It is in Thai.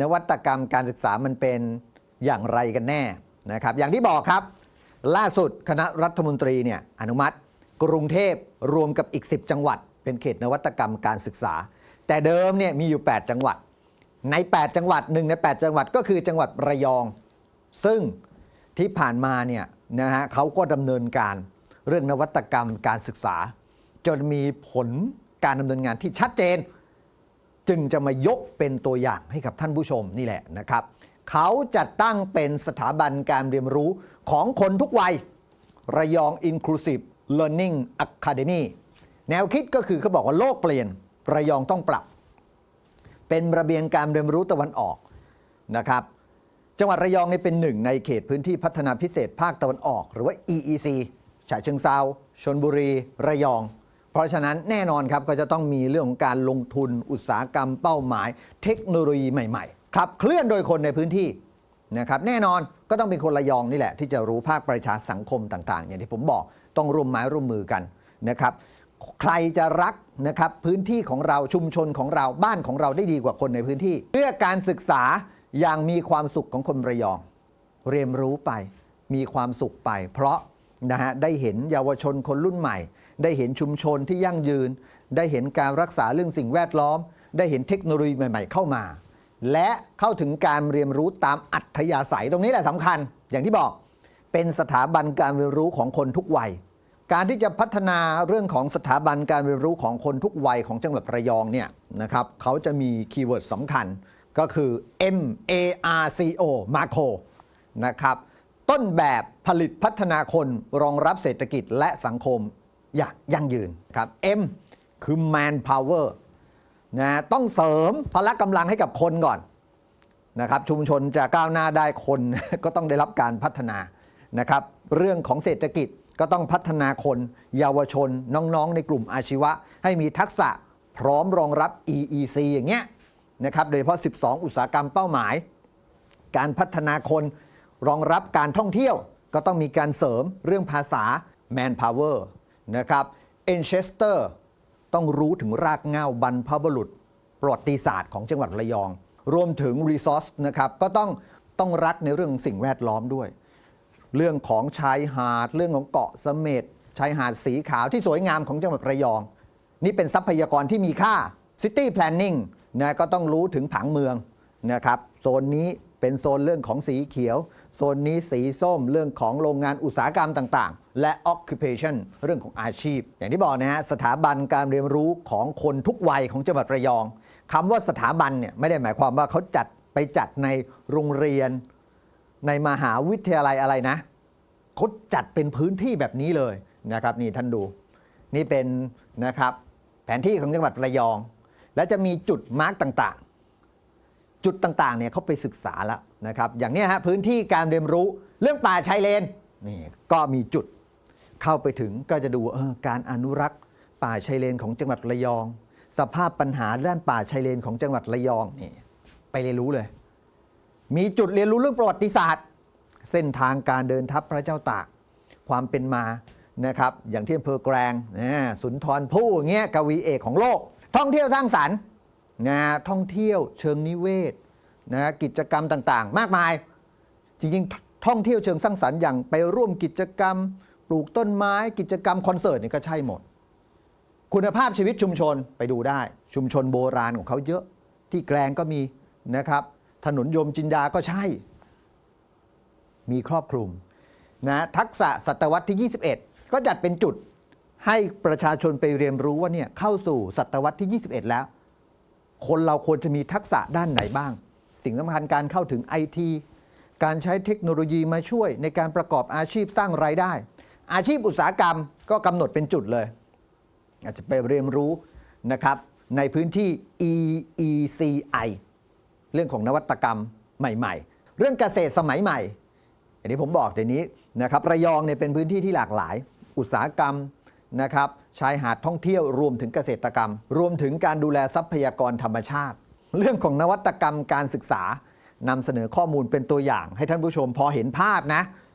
นวัตกรรมการศึกษามันเป็นอย่างไรกันแน่นะครับ อย่างที่บอกครับ ล่าสุดคณะรัฐมนตรีเนี่ยอนุมัติ กรุงเทพรวมกับอีก 10 จังหวัด เป็นเขตนวัตกรรมการศึกษา แต่เดิมเนี่ยมีอยู่ 8 จังหวัด ใน 8 จังหวัดหนึ่งใน 8 จังหวัดก็คือจังหวัดระยอง ซึ่งที่ผ่านมาเนี่ยนะฮะเขาก็ดำเนินการเรื่องนวัตกรรมการศึกษา จนมีผลการดำเนินงานที่ชัดเจน จึงจะมายกเป็นตัวอย่างให้กับท่านผู้ชมนี่แหละนะครับ เขาจัดตั้งเป็นสถาบันการเรียนรู้ของคนทุกวัย ระยอง Inclusive Learning Academy แนวคิดก็คือเขาบอกว่าโลกเปลี่ยน ระยองต้องปรับ เป็นระเบียงการเรียนรู้ตะวันออกนะครับ จังหวัดระยองนี่เป็นหนึ่งในเขตพื้นที่พัฒนาพิเศษภาคตะวันออก หรือว่า EEC ฉะเชิงเซาชนบุรี ระยอง ราะฉะนั้นแน่นอนครับก็จะต้องมีเรื่องของการลงทุนอุตสาหกรรมเป้าหมาย เทคโนโลยีใหม่ๆขับเคลื่อนโดยคนในพื้นที่นะครับแน่นอนก็ต้องเป็นคนระยองนี่แหละ ที่จะรู้ภาคประชาสังคมต่าง ๆ อย่างที่ผมบอกต้องร่วมไม้ร่วมมือกันนะครับใครจะรักนะครับพื้นที่ของเราชุมชนของเราบ้านของเราได้ดีกว่าคนในพื้นที่ เพื่อการศึกษาอย่างมีความสุขของคนระยอง เรียนรู้ไปมีความสุขไป เพราะนะฮะได้เห็นเยาวชนคนรุ่นใหม่ ได้เห็นชุมชนที่ยั่งยืน ได้เห็นการรักษาเรื่องสิ่งแวดล้อม ได้เห็นเทคโนโลยีใหม่ ๆ เข้ามา และเข้าถึงการเรียนรู้ตามอัธยาศัยตรงนี้แหละสำคัญ อย่างที่บอกเป็นสถาบันการเรียนรู้ของคนทุกวัย การที่จะพัฒนาเรื่องของสถาบันการเรียนรู้ของคนทุกวัยของจังหวัดระยองเนี่ยนะครับเขาจะมีคีย์เวิร์ดสำคัญก็คือ M A R C O Macro นะครับ ต้นแบบผลิตพัฒนาคนรองรับเศรษฐกิจและสังคม อย่างยั่งยืนครับ M คือ man power นะต้องเสริมพละกำลังให้กับคนก่อนนะครับชุมชนจะก้าวหน้าได้คนก็ต้องได้รับการพัฒนานะครับเรื่องของเศรษฐกิจก็ต้องพัฒนาคนเยาวชนน้องๆ ในกลุ่มอาชีวะ ให้มีทักษะพร้อมรองรับ EEC อย่างเงี้ยนะครับโดยเฉพาะ 12 อุตสาหกรรมเป้าหมาย การพัฒนาคนรองรับการท่องเที่ยว ก็ต้องมีการเสริมเรื่องภาษา manpower นะครับ Enchester ต้องรู้ถึงรากเหง้าบรรพบุรุษ ประวัติศาสตร์ของจังหวัดระยอง รวมถึง Resource นะครับก็ต้องต้องรักในเรื่องสิ่งแวดล้อมด้วย เรื่องของชายหาด เรื่องของเกาะเสม็ดชายหาดสีขาวที่สวยงามของจังหวัดระยอง นี่เป็นทรัพยากรที่มีค่า City Planning นะก็ต้องรู้ถึงผังเมืองนะครับโซนนี้เป็นโซนเรื่องของสีเขียว โซนนี้สีส้มเรื่องของโรงงานอุตสาหกรรมต่างๆ และ occupation เรื่องของอาชีพ อย่างที่บอกนะฮะสถาบันการเรียนรู้ของคนทุกวัยของจังหวัดระยองคำว่าสถาบันเนี่ยไม่ได้หมายความว่าเขาจัดไปจัดในโรงเรียน ในมหาวิทยาลัยอะไรนะเขาจัดเป็นพื้นที่แบบนี้เลยนะครับนี่ท่านดูนี่เป็นนะครับแผนที่ของจังหวัดระยอง และจะมีจุดมาร์กต่างๆ จุดต่างๆเนี่ยเขาไปศึกษาแล้วนะครับอย่างนี้ฮะพื้นที่การเรียนรู้เรื่องป่าชายเลนนี่ก็มีจุด เข้าไปถึงก็จะดูออการอนุรักษ์ ป่าชายเลนของจังหวัดระยอง สภาพปัญหาด้านป่าชายเลนของจังหวัดระยองนี่ไปเรียนรู้เลย มีจุดเรียนรู้เรื่องประวัติศาสตร์ เส้นทางการเดินทัพพระเจ้าตาก ความเป็นมานะครับ อย่างที่อำเภอแกลงนะสุนทรภู่อย่างเงี้ยกวีเอกของโลก ท่องเที่ยวสร้างสรรค์นะท่องเที่ยวเชิงนิเวศนะกิจกรรมต่างๆ มากมาย จริงๆ ท่องเที่ยวเชิงสร้างสรรค์อย่างไปร่วมกิจกรรม ปลูกต้นไม้กิจกรรมคอนเสิร์ตนี่ก็ใช่หมด คุณภาพชีวิตชุมชนไปดูได้ ชุมชนโบราณของเขาเยอะที่แกลงก็มีนะครับ ถนนยมจินดาก็ใช่ มีครอบคลุมนะทักษะศตวรรษที่ 21 ก็จัดเป็นจุดให้ประชาชนไปเรียนรู้ว่าเนี่ยเข้าสู่ศตวรรษที่ 21 แล้ว คนเราควรจะมีทักษะด้านไหนบ้าง สิ่งสำคัญการเข้าถึงไอทีการใช้เทคโนโลยีมาช่วยในการประกอบอาชีพสร้างรายได้ อาชีพอุตสาหกรรมก็กำหนดเป็นจุดเลย อาจจะไปเรียนรู้นะครับในพื้นที่ EECI เรื่องของนวัตกรรมใหม่ ๆ เรื่องเกษตรสมัยใหม่อันนี้ผมบอกแต่นี้นะครับระยองเนี่ยเป็นพื้นที่ที่หลากหลาย อุตสาหกรรมนะครับชายหาดท่องเที่ยวรวมถึงเกษตรกรรม รวมถึงการดูแลทรัพยากรธรรมชาติ เรื่องของนวัตกรรมการศึกษานำเสนอข้อมูลเป็นตัวอย่าง ให้ท่านผู้ชมพอเห็นภาพนะ